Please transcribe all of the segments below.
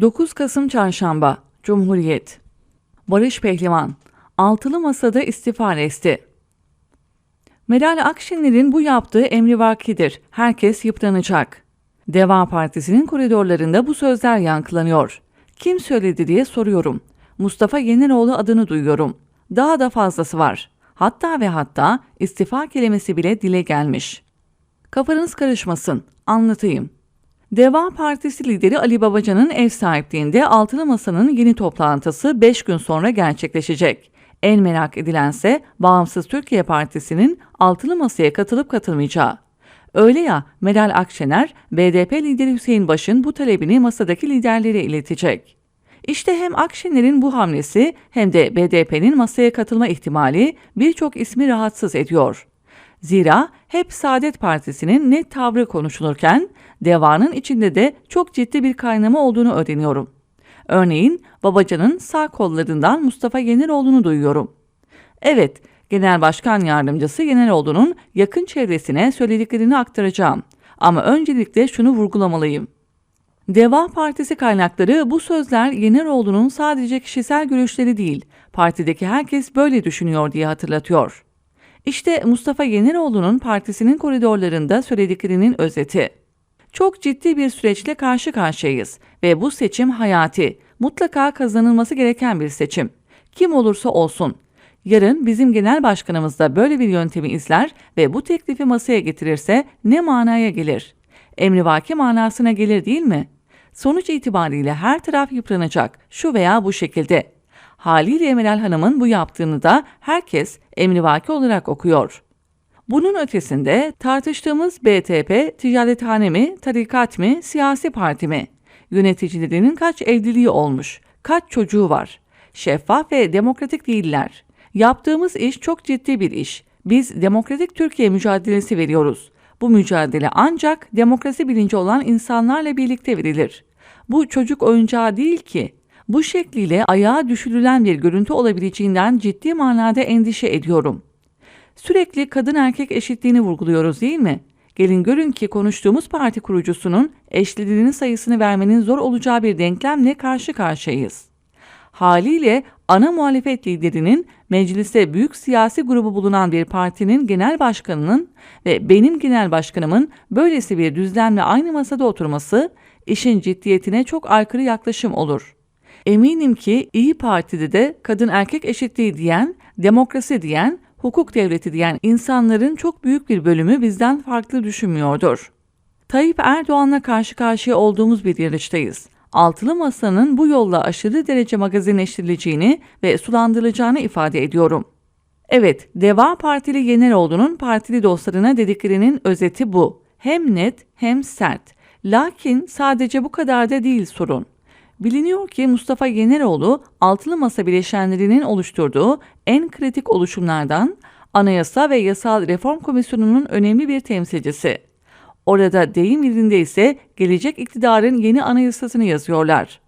9 Kasım Çarşamba Cumhuriyet Barış Pehlivan Altılı Masa'da istifa resti Meral Akşener'in bu yaptığı emrivakidir. Herkes yıpranacak. Deva Partisi'nin koridorlarında bu sözler yankılanıyor. Kim söyledi diye soruyorum. Mustafa Yeneroğlu adını duyuyorum. Daha da fazlası var. Hatta ve hatta istifa kelimesi bile dile gelmiş. Kafanız karışmasın. Anlatayım. Deva Partisi lideri Ali Babacan'ın ev sahipliğinde Altılı Masa'nın yeni toplantısı 5 gün sonra gerçekleşecek. En merak edilense Bağımsız Türkiye Partisi'nin Altılı Masa'ya katılıp katılmayacağı. Öyle ya Meral Akşener, BDP lideri Hüseyin Baş'ın bu talebini masadaki liderlere iletecek. İşte hem Akşener'in bu hamlesi hem de BDP'nin masaya katılma ihtimali birçok ismi rahatsız ediyor. Zira hep Saadet Partisi'nin net tavrı konuşulurken Deva'nın içinde de çok ciddi bir kaynama olduğunu öğreniyorum. Örneğin Babacan'ın sağ kollarından Mustafa Yeneroğlu'nu duyuyorum. Evet, Genel Başkan Yardımcısı Yeneroğlu'nun yakın çevresine söylediklerini aktaracağım. Ama öncelikle şunu vurgulamalıyım. Deva Partisi kaynakları bu sözler Yeneroğlu'nun sadece kişisel görüşleri değil, partideki herkes böyle düşünüyor diye hatırlatıyor. İşte Mustafa Yeneroğlu'nun partisinin koridorlarında söylediklerinin özeti. Çok ciddi bir süreçle karşı karşıyayız ve bu seçim hayati, mutlaka kazanılması gereken bir seçim. Kim olursa olsun. Yarın bizim genel başkanımız da böyle bir yöntemi izler ve bu teklifi masaya getirirse ne manaya gelir? Emrivaki manasına gelir değil mi? Sonuç itibariyle her taraf yıpranacak şu veya bu şekilde. Haliyle Meral Hanım'ın bu yaptığını da herkes emrivaki olarak okuyor. Bunun ötesinde tartıştığımız BTP ticarethane mi, tarikat mi, siyasi parti mi? Yöneticilerinin kaç evliliği olmuş, kaç çocuğu var? Şeffaf ve demokratik değiller. Yaptığımız iş çok ciddi bir iş. Biz demokratik Türkiye mücadelesi veriyoruz. Bu mücadele ancak demokrasi bilinci olan insanlarla birlikte verilir. Bu çocuk oyuncağı değil ki. Bu şekliyle ayağa düşürülen bir görüntü olabileceğinden ciddi manada endişe ediyorum. Sürekli kadın erkek eşitliğini vurguluyoruz değil mi? Gelin görün ki konuştuğumuz parti kurucusunun eşliliğinin sayısını vermenin zor olacağı bir denklemle karşı karşıyayız. Haliyle ana muhalefet liderinin mecliste büyük siyasi grubu bulunan bir partinin genel başkanının ve benim genel başkanımın böylesi bir düzlemle aynı masada oturması işin ciddiyetine çok aykırı yaklaşım olur. Eminim ki İyi Parti'de de kadın erkek eşitliği diyen, demokrasi diyen, hukuk devleti diyen insanların çok büyük bir bölümü bizden farklı düşünmüyordur. Tayyip Erdoğan'la karşı karşıya olduğumuz bir yarıştayız. Altılı Masa'nın bu yolla aşırı derece magazinleştirileceğini ve sulandırılacağını ifade ediyorum. Evet, Deva Partili Yeneroğlu'nun partili dostlarına dediklerinin özeti bu. Hem net hem sert. Lakin sadece bu kadar da değil sorun. Biliniyor ki Mustafa Yeneroğlu Altılı Masa bileşenlerinin oluşturduğu en kritik oluşumlardan Anayasa ve Yasal Reform Komisyonu'nun önemli bir temsilcisi. Orada deyim yerinde ise gelecek iktidarın yeni anayasasını yazıyorlar.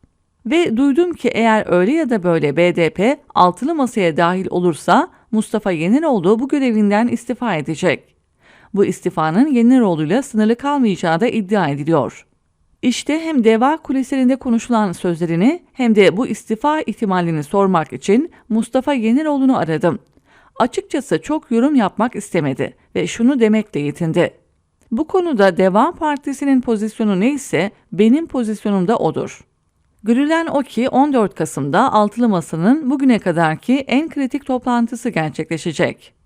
Ve duydum ki eğer öyle ya da böyle BDP altılı masaya dahil olursa Mustafa Yeneroğlu bu görevinden istifa edecek. Bu istifanın Yeneroğlu'yla sınırlı kalmayacağı da iddia ediliyor. İşte hem Deva kulislerinde konuşulan sözlerini hem de bu istifa ihtimalini sormak için Mustafa Yeneroğlu'nu aradım. Açıkçası çok yorum yapmak istemedi ve şunu demekle yetindi. Bu konuda Deva Partisi'nin pozisyonu neyse benim pozisyonum da odur. Görülen o ki 14 Kasım'da Altılı Masa'nın bugüne kadarki en kritik toplantısı gerçekleşecek.